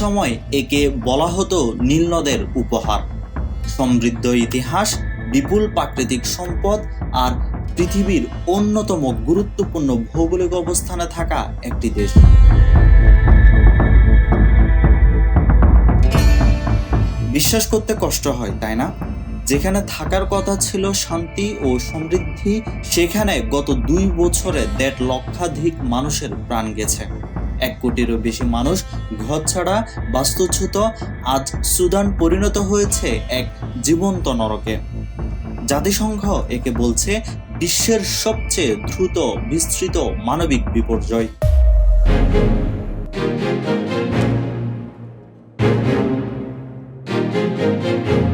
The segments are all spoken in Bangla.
একসময় একে বলা হতো নীলনদের উপহার। সমৃদ্ধ ইতিহাস, বিপুল প্রাকৃতিক সম্পদ আর পৃথিবীর অন্যতম গুরুত্বপূর্ণ ভৌগোলিক অবস্থানে থাকা একটি দেশ। বিশ্বাস করতে কষ্ট হয়, তাই না? যেখানে থাকার কথা ছিল শান্তি ও সমৃদ্ধি, সেখানে গত দুই বছরে দেড় লক্ষাধিক মানুষের প্রাণ গেছে। এক কোটিরও বেশি মানুষ ঘর ছাড়া বাস্তুচ্যুত, আজ সুদান পরিণত হয়েছে এক জীবন্ত নরকে। জাতিসংঘ একে বলছে বিশ্বের সবচেয়ে দ্রুত বিস্তৃত মানবিক বিপর্যয়।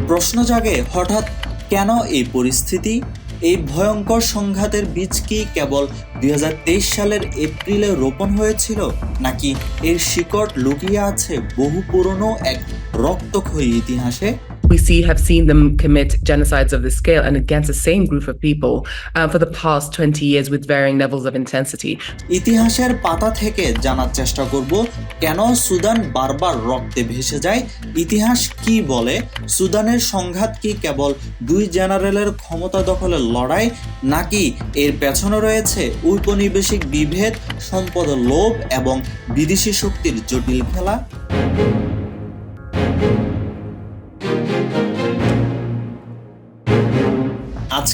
প্রশ্ন জাগে, হঠাৎ কেন এই পরিস্থিতি? এই ভয়ঙ্কর সংঘাতের বীজ কি কেবল দুই হাজার তেইশ সালের এপ্রিলে রোপণ হয়েছিল, নাকি এর শিকড় লুকিয়ে আছে বহু পুরনো এক রক্তক্ষয়ী ইতিহাসে? We see have seen them commit genocides of this scale and against the same group of people uh, for the past 20 years with varying levels of intensity. ইতিহাসের পাতা থেকে জানার চেষ্টা করব কেন সুদান বারবার রক্তে ভেসে যায় ইতিহাস কি বলে সুদানের সংঘাত কি কেবল দুই জেনারেলের ক্ষমতা দখলের লড়াই নাকি এর পেছনে রয়েছে ঔপনিবেশিক বিভেদ সম্পদ লোভ এবং বিদেশি শক্তির জটিল খেলা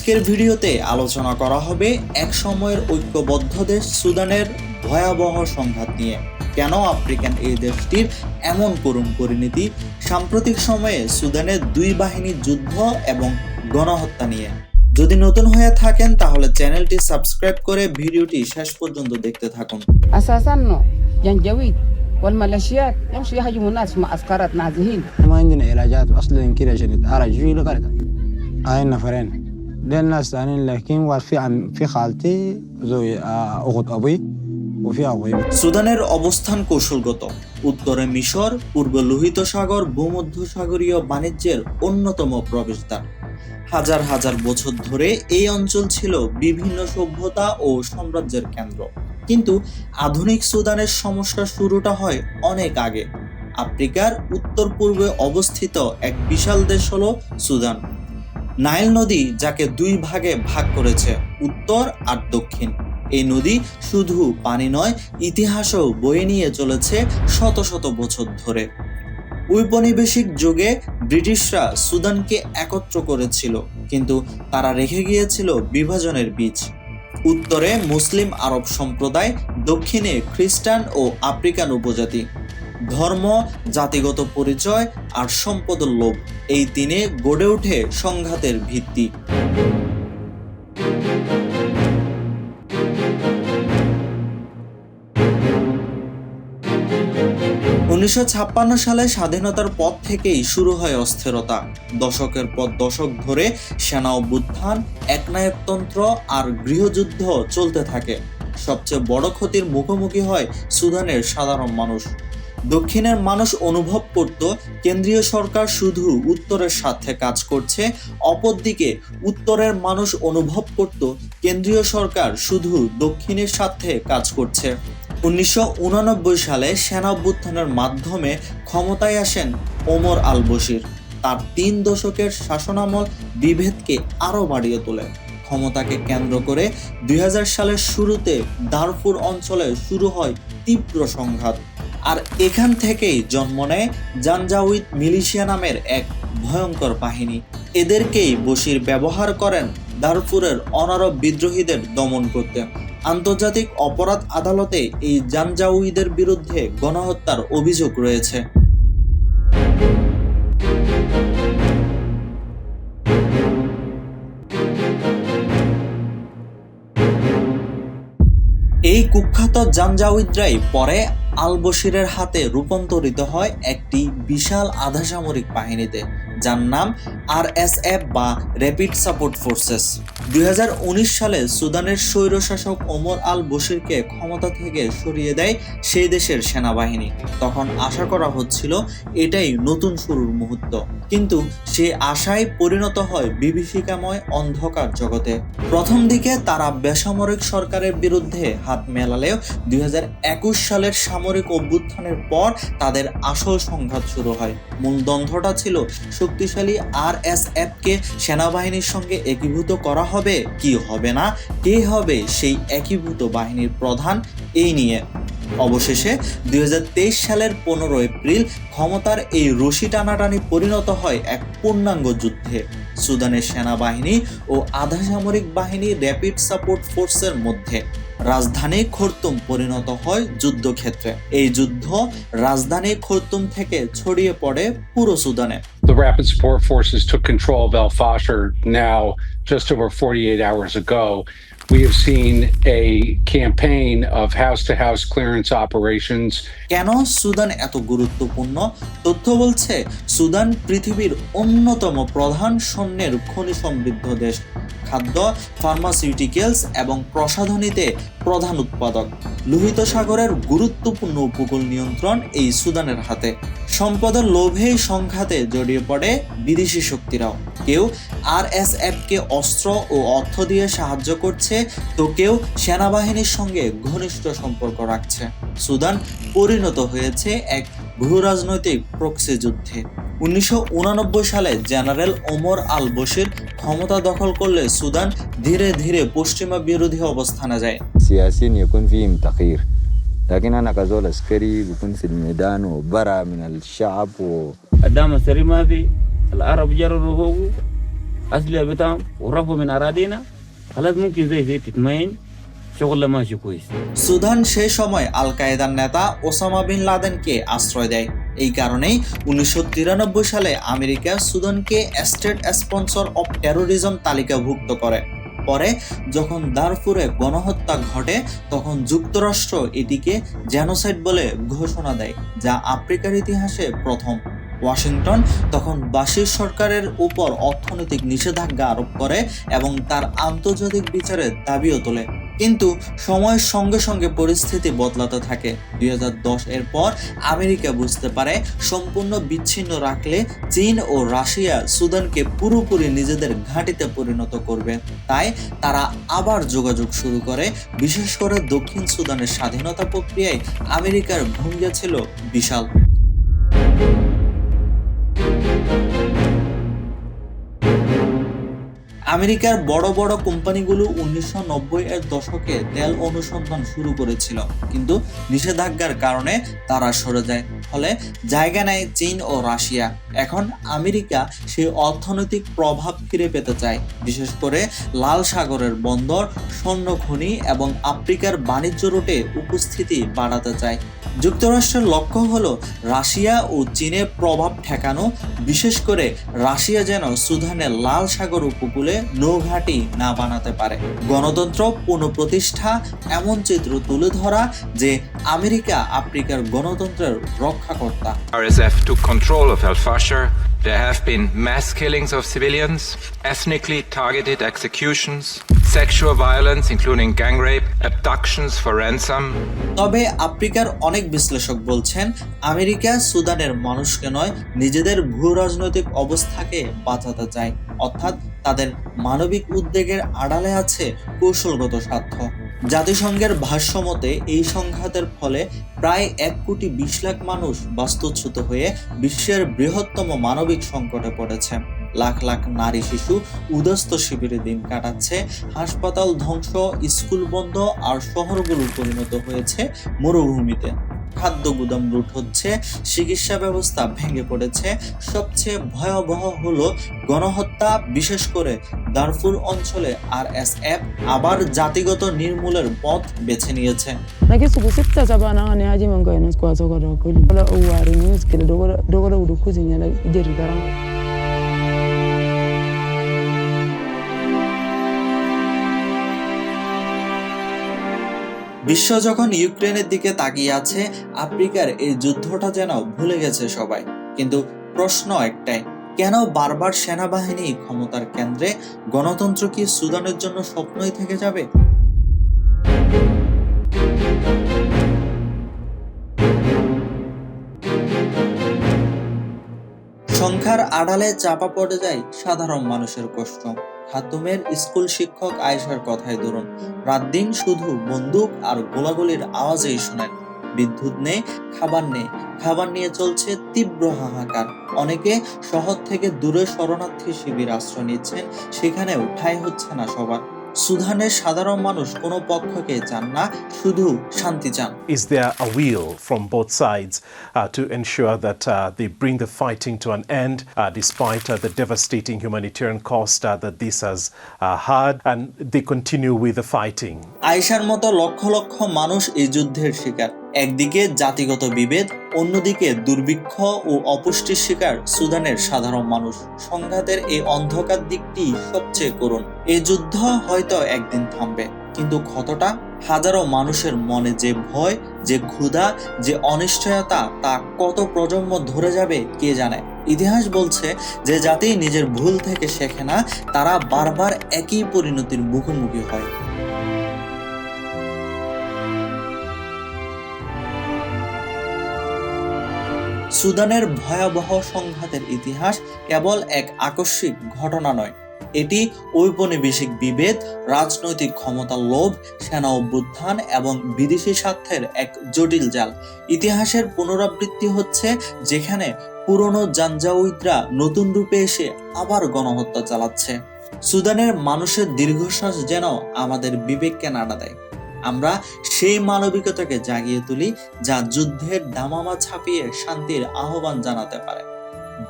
আজকের ভিডিওতে আলোচনা করা হবে এক সময়ের ঐক্যবদ্ধ দেশ সুদানের ভয়াবহ সংঘাত নিয়ে কেন আফ্রিকান এই দেশটির এমন করুণ পরিণতি সাম্প্রতিক সময়ে সুদানের দুই বাহিনীর যুদ্ধ এবং গণহত্যা নিয়ে যদি নতুন হয়ে থাকেন তাহলে চ্যানেলটি সাবস্ক্রাইব করে ভিডিওটি শেষ পর্যন্ত দেখতে থাকুন اساسا انه جنجويد والميليشيات يمشوا يهاجموا الناس مع عسكرات نازحين ما عندنا علاجات اصلا كده عشان يتعالج في لقرده هاي نفرين دين ناس ثانيين لكن واحد في عم في خالتي زوج آه، اخت ابوي وفي ابوي সুদানের অবস্থান কৌশলগত উত্তরে মিশর পূর্বে লোহিত সাগর ভূমধ্যসাগরীয় বাণিজ্যের অন্যতম প্রবেশদ্বার হাজার হাজার বছর ধরে এই অঞ্চল ছিল বিভিন্ন সভ্যতা ও সাম্রাজ্যের কেন্দ্র কিন্তু আধুনিক সুদানের সমস্যার শুরুটা হয় অনেক আগে আফ্রিকার উত্তর পূর্বে অবস্থিত এক বিশাল দেশ হলো সুদান নাইল নদী যাকে দুই ভাগে ভাগ করেছে, উত্তর আর দক্ষিণ। এই নদী শুধু পানি নয়, ইতিহাসও বয়ে নিয়ে চলেছে শত শত বছর ধরে। ঔপনিবেশিক যুগে ব্রিটিশরা সুদানকে একত্র করেছিল, কিন্তু তারা রেখে গিয়েছিল বিভাজনের বীজ। উত্তরে মুসলিম আরব সম্প্রদায়, দক্ষিণে খ্রিস্টান ও আফ্রিকান উপজাতি। ধর্ম, জাতিগত পরিচয় আর সম্পদের লোভ এই তিনে গড়ে ওঠে সংঘাতের ভিত্তি। উনিশশো ছাপ্পান্ন সালে স্বাধীনতার পর থেকেই শুরু হয় অস্থিরতা। দশকের পর দশক ধরে সেনা অভ্যুত্থান, একনায়কতন্ত্র আর গৃহযুদ্ধ চলতে থাকে। সবচেয়ে বড় ক্ষতির মুখোমুখি হয় সুদানের সাধারণ মানুষ। দক্ষিণের মানুষ অনুভব করত, কেন্দ্রীয় সরকার শুধু উত্তরের সাথে কাজ করছে, অপরদিকে উত্তরের মানুষ অনুভব করত, কেন্দ্রীয় সরকার শুধু দক্ষিণের সাথে কাজ করছে। উনিশশো সালে সেনা অভ্যুত্থানের মাধ্যমে ক্ষমতায় আসেন ওমর আল বশির তার তিন দশকের শাসনামল বিভেদকে আরও বাড়িয়ে তোলে। ক্ষমতাকে কেন্দ্র করে দুই হাজার সালের শুরুতে দারফুর অঞ্চলে শুরু হয় তীব্র সংঘাত। আর এখান থেকেই জন্ম নেয় জানজাউইদ মিলিশিয়া নামের এক ভয়ঙ্কর বাহিনী। এদেরকেই বশির ব্যবহার করেন দারফুরের অনারব বিদ্রোহীদের দমন করতে। আন্তর্জাতিক অপরাধ আদালতে এই জানজাউইদের বিরুদ্ধে গণহত্যার অভিযোগ রয়েছে। এই কুখ্যাত জানজাউইদরাই পরে আল বসিরের হাতে রূপান্তরিত হয় একটি বিশাল আধাসামরিক বাহিনীতে। যার নাম আরএসএফ বা র্যাপিড সাপোর্ট ফোর্সেস। দুই সালে সুদানের স্বৈরশাসক ওমর আল বশিরকে ক্ষমতা থেকে সরিয়ে দেয় সেই দেশের সেনাবাহিনী। তখন আশা করা হচ্ছিল এটাই নতুন শুরুর মুহূর্ত। কিন্তু সে আশায় পরিণত হয় বিভীষিকাময় অন্ধকার জগতে। প্রথম দিকে তারা বেসামরিক সরকারের বিরুদ্ধে হাত মেলালেও দুই হাজার একুশ সালের সামরিক অভ্যুত্থানের পর তাদের আসল সংঘাত শুরু হয়। মূল দ্বন্দ্বটা ছিল শক্তিশালী আর এস কে সেনাবাহিনীর সঙ্গে একীভূত করা হবে। কি হবে না? কে হবে সেই একীভূত বাহিনীর প্রধান? এই নিয়ে। অবশেষে দুই হাজার তেইশ সালের পনেরো এপ্রিল ক্ষমতার এই রশি টানাটানি পরিণত হয় এক পূর্ণাঙ্গ যুদ্ধে। সুদানের সেনাবাহিনী ও আধা সামরিক বাহিনী র্যাপিড সাপোর্ট ফোর্সের মধ্যে। রাজধানী খর্তুম পরিণত হয় যুদ্ধক্ষেত্রে এই যুদ্ধ রাজধানী খর্তুম থেকে ছড়িয়ে পড়ে পুরো সুদানে The Rapid Support Forces took control of El Fasher now, just over 48 hours ago. We have seen a campaign of house to house clearance operations কেন সুদান এত গুরুত্বপূর্ণ তথ্য বলছে সুদান পৃথিবীর অন্যতম প্রধান স্বর্ণের খনি সমৃদ্ধ দেশ খাদ্য ফার্মাসিউটিক্যালস এবং প্রসাধনীতে প্রধান উৎপাদক। লোহিত সাগরের গুরুত্বপূর্ণ উপকূল নিয়ন্ত্রণ এই সুদানের হাতে। সম্পদের লোভেই সংঘাতে জড়িয়ে পড়ে বিদেশি শক্তিরাও। কেউ আর এস কে অস্ত্র ও অর্থ দিয়ে সাহায্য করছে, তো কেউ সেনাবাহিনীর সঙ্গে ঘনিষ্ঠ সম্পর্ক রাখছে। সুদান পরিণত হয়েছে এক ভূরাজনৈতিক প্রক্সি যুদ্ধে। উনিশশো সালে জেনারেল ওমর আল বশির ক্ষমতা দখল করলে সুদান ধীরে ধীরে পশ্চিমা বিরোধী অবস্থানে যায় سياسيين يكون فيهم تغيير لكن انا كزول عسكري بكون في الميدان وبرا من الشعب و... الدعم السري ما في العرب جرروا هو أسلحة بتاعهم ورفعوا من أراضينا خلاص ممكن زي زي تتمين شغل ماشي كويس সুদান সেই সময় আল কায়েদার নেতা ওসামা বিন লাদেনকে আশ্রয় দেয় এই কারণেই উনিশশো তিরানব্বই সালে আমেরিকা সুদানকে স্টেট স্পন্সর অব টেরোরিজম তালিকাভুক্ত করে। পরে যখন দারফুরে গণহত্যা ঘটে, তখন যুক্তরাষ্ট্র এটিকে জেনোসাইড বলে ঘোষণা দেয়, যা আফ্রিকার ইতিহাসে প্রথম। ওয়াশিংটন তখন বাশির সরকারের উপর অর্থনৈতিক নিষেধাজ্ঞা আরোপ করে এবং তার আন্তর্জাতিক বিচারের দাবিও তোলে। কিন্তু সময়ের সঙ্গে সঙ্গে পরিস্থিতি বদলাতে থাকে। দুই হাজার দশ এর পর আমেরিকা বুঝতে পারে, সম্পূর্ণ বিচ্ছিন্ন রাখলে চীন ও রাশিয়া সুদানকে পুরোপুরি নিজেদের ঘাঁটিতে পরিণত করবে। তাই তারা আবার যোগাযোগ শুরু করে, বিশেষ করে দক্ষিণ সুদানের স্বাধীনতা প্রক্রিয়ায় আমেরিকার ভূমিকা ছিল বিশাল। আমেরিকার বড় বড় কোম্পানিগুলো উনিশশো নব্বই এর দশকে তেল অনুসন্ধান শুরু করেছিল, কিন্তু নিষেধাজ্ঞার কারণে তারা সরে যায়। ফলে জায়গা নেয় চীন ও রাশিয়া। এখন আমেরিকা সেই অর্থনৈতিক প্রভাব ফিরে পেতে চায়, বিশেষ করে লাল সাগরের বন্দর, স্বর্ণ খনি এবং আফ্রিকার বাণিজ্য রুটে উপস্থিতি বাড়াতে চায়। যুক্তরাষ্ট্রের লক্ষ্য হলো রাশিয়া ও চীনের প্রভাব ঠেকানো বিশেষ করে রাশিয়া যেন সুদানের লাল সাগর উপকূলে নৌঘাটি না বানাতে পারে গণতন্ত্র পুনঃপ্রতিষ্ঠা এমন চিত্র তুলে ধরা যে আমেরিকা আফ্রিকার গণতন্ত্রের রক্ষাকর্তা RSF. There have been mass killings of civilians, ethnically targeted executions, sexual violence, including gang rape, abductions for ransom, তবে আফ্রিকার অনেক বিশ্লেষক বলছেন আমেরিকা সুদানের মানুষকে নয় নিজেদের ভূ রাজনৈতিক অবস্থাকে বাঁচাতে চায়। অর্থাৎ তাদের মানবিক উদ্বেগের আড়ালে আছে কৌশলগত স্বার্থ। জাতিসংঘের ভাষ্যমতে এই সংঘাতের ফলে প্রায় এক কোটি বিশ লাখ মানুষ বাস্তুচ্যুত হয়ে বিশ্বের বৃহত্তম মানবিক সংকটে পড়েছে। লাখ লাখ নারী শিশু উদস্ত শিবিরে দিন কাটাচ্ছে। হাসপাতাল ধ্বংস, স্কুল বন্ধ আর শহরগুলো পরিণত হয়েছে মরুভূমিতে। খাদ্য গুদাম লুট হচ্ছে, চিকিৎসা ব্যবস্থা ভেঙে পড়েছে। সবচেয়ে ভয়াবহ হলো গণহত্যা, বিশেষ করে দারফুর অঞ্চলে আর এস এফ আবার জাতিগত নির্মূলের পথ বেছে নিয়েছে। Lakini বিশ্ব যখন ইউক্রেনের দিকে তাকিয়ে আছে, আফ্রিকার এই যুদ্ধটা যেন ভুলে গেছে সবাই। কিন্তু প্রশ্ন একটাই, কেন বারবার সেনাবাহিনী ক্ষমতার কেন্দ্রে গণতন্ত্র কি সুদানের জন্য স্বপ্নই থেকে যাবে? সংখ্যার আড়ালে চাপা পড়ে যায় সাধারণ মানুষের কষ্ট। খাতুমের স্কুল শিক্ষক আয়েশার কথাই ধরুন। রাত দিন শুধু বন্দুক আর গোলাগুলির আওয়াজেই শোনেন। বিদ্যুৎ নেই, খাবার নেই। খাবার নিয়ে চলছে তীব্র হাহাকার। অনেকে শহর থেকে দূরে শরণার্থী শিবির আশ্রয় নিচ্ছেন সেখানেও ঠাঁই হচ্ছে না সবার। সুদানের সাধারণ মানুষ কোনো পক্ষকে চান না শুধু শান্তি চান Is there a will from both sides uh, to ensure that uh, they bring the fighting to an end uh, despite uh, the devastating humanitarian cost uh, that this has uh, had and they continue with the fighting? আয়েশার মতো লক্ষ লক্ষ মানুষ এই যুদ্ধের শিকার একদিকে জাতিগত বিভেদ, অন্যদিকে দুর্ভিক্ষ ও অপুষ্টির শিকার সুদানের সাধারণ মানুষ। সংঘাতের এই অন্ধকার দিকটি সবচেয়ে করুণ। এই যুদ্ধ হয়তো একদিন থামবে, কিন্তু ক্ষতটা হাজারো মানুষের মনে যে ভয়, যে ক্ষুধা, যে অনিশ্চয়তা, তা কত প্রজন্ম ধরে যাবে কে জানে? ইতিহাস বলছে যে জাতি নিজের ভুল থেকে শেখে না, তারা বারবার একই পরিণতির মুখোমুখি হয়। সুদানের ভয়াবহ সংঘাতের ইতিহাস কেবল এক আকস্মিক ঘটনা নয়। এটি ঔপনিবেশিক বিভেদ, রাজনৈতিক ক্ষমতার লোভ, সেনা অভ্যুত্থান এবং বিদেশি স্বার্থের এক জটিল জাল। ইতিহাসের পুনরাবৃত্তি হচ্ছে যেখানে পুরনো জাঞ্জাউইদরা নতুন রূপে এসে আবার গণহত্যা চালাচ্ছে। সুদানের মানুষের দীর্ঘশ্বাস যেন আমাদের বিবেককে নাড়া দেয়। আমরা সেই মানবিকতাকে জাগিয়ে তুলি যা যুদ্ধের দামামা ছাপিয়ে শান্তির আহ্বান জানাতে পারে।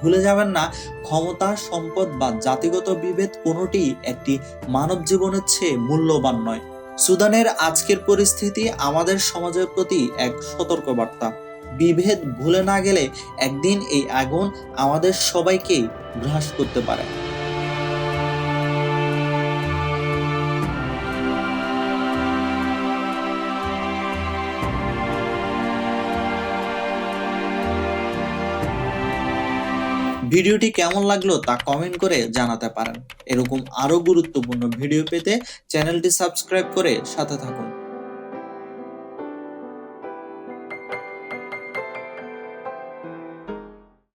ভুলে যাবেন না, ক্ষমতা, সম্পদ বা জাতিগত বিভেদ কোনোটি একটি মানব জীবনের চেয়ে মূল্যবান নয়। সুদানের আজকের পরিস্থিতি আমাদের সমাজের প্রতি এক সতর্কবার্তা। বিভেদ ভুলে না গেলে একদিন এই আগুন আমাদের সবাইকে গ্রাস করতে পারে। ভিডিওটি কেমন লাগল তা কমেন্ট করে জানাতে পারেন। এরকম আরও গুরুত্বপূর্ণ ভিডিও পেতে চ্যানেলটি সাবস্ক্রাইব করে সাথে থাকুন।